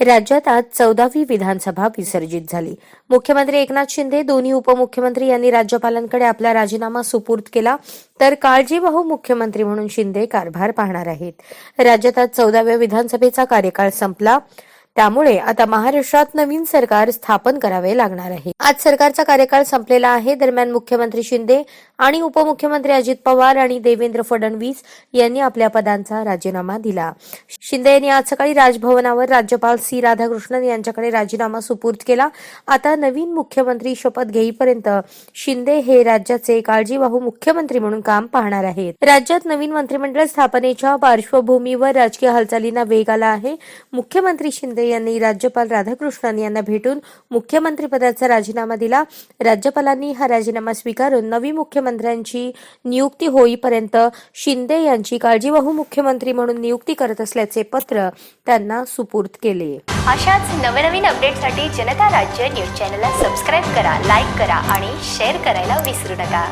राज्यात आज चौदावी विधानसभा विसर्जित झाली. मुख्यमंत्री एकनाथ शिंदे दोन्ही उपमुख्यमंत्री यांनी राज्यपालांकडे आपला राजीनामा सुपूर्द केला. तर काळजीवाहू मुख्यमंत्री म्हणून शिंदे कारभार पाहणार आहेत. राज्यात आज चौदाव्या विधानसभेचा कार्यकाळ संपला. त्यामुळे आता महाराष्ट्रात नवीन सरकार स्थापन करावे लागणार आहे. आज सरकारचा कार्यकाळ संपलेला आहे. दरम्यान मुख्यमंत्री शिंदे आणि उपमुख्यमंत्री अजित पवार आणि देवेंद्र फडणवीस यांनी आपल्या पदांचा राजीनामा दिला. शिंदे यांनी आज सकाळी राजभवनावर राज्यपाल सी राधाकृष्णन यांच्याकडे राजीनामा सुपूर्द केला. आता नवीन मुख्यमंत्री शपथ घेईपर्यंत शिंदे हे राज्याचे काळजीवाहू मुख्यमंत्री म्हणून काम पाहणार आहेत. राज्यात नवीन मंत्रिमंडळ स्थापनेच्या पार्श्वभूमीवर राजकीय हालचालींना वेग आला आहे. मुख्यमंत्री शिंदे यांनी राज्यपाल राधाकृष्णन यांना भेटून मुख्यमंत्री पदाचा राजीनामा दिला. राज्यपालांनी हा राजीनामा स्वीकारून नवी मुख्यमंत्र्यांची नियुक्ती होईपर्यंत शिंदे यांची काळजीवाहू मुख्यमंत्री म्हणून नियुक्ती करत असल्याचे पत्र त्यांना सुपूर्द केले. अशाच नवनवीन अपडेटसाठी जनता राज्य न्यूज चॅनलला सबस्क्राईब करा लाईक करा आणि शेअर करायला विसरू नका.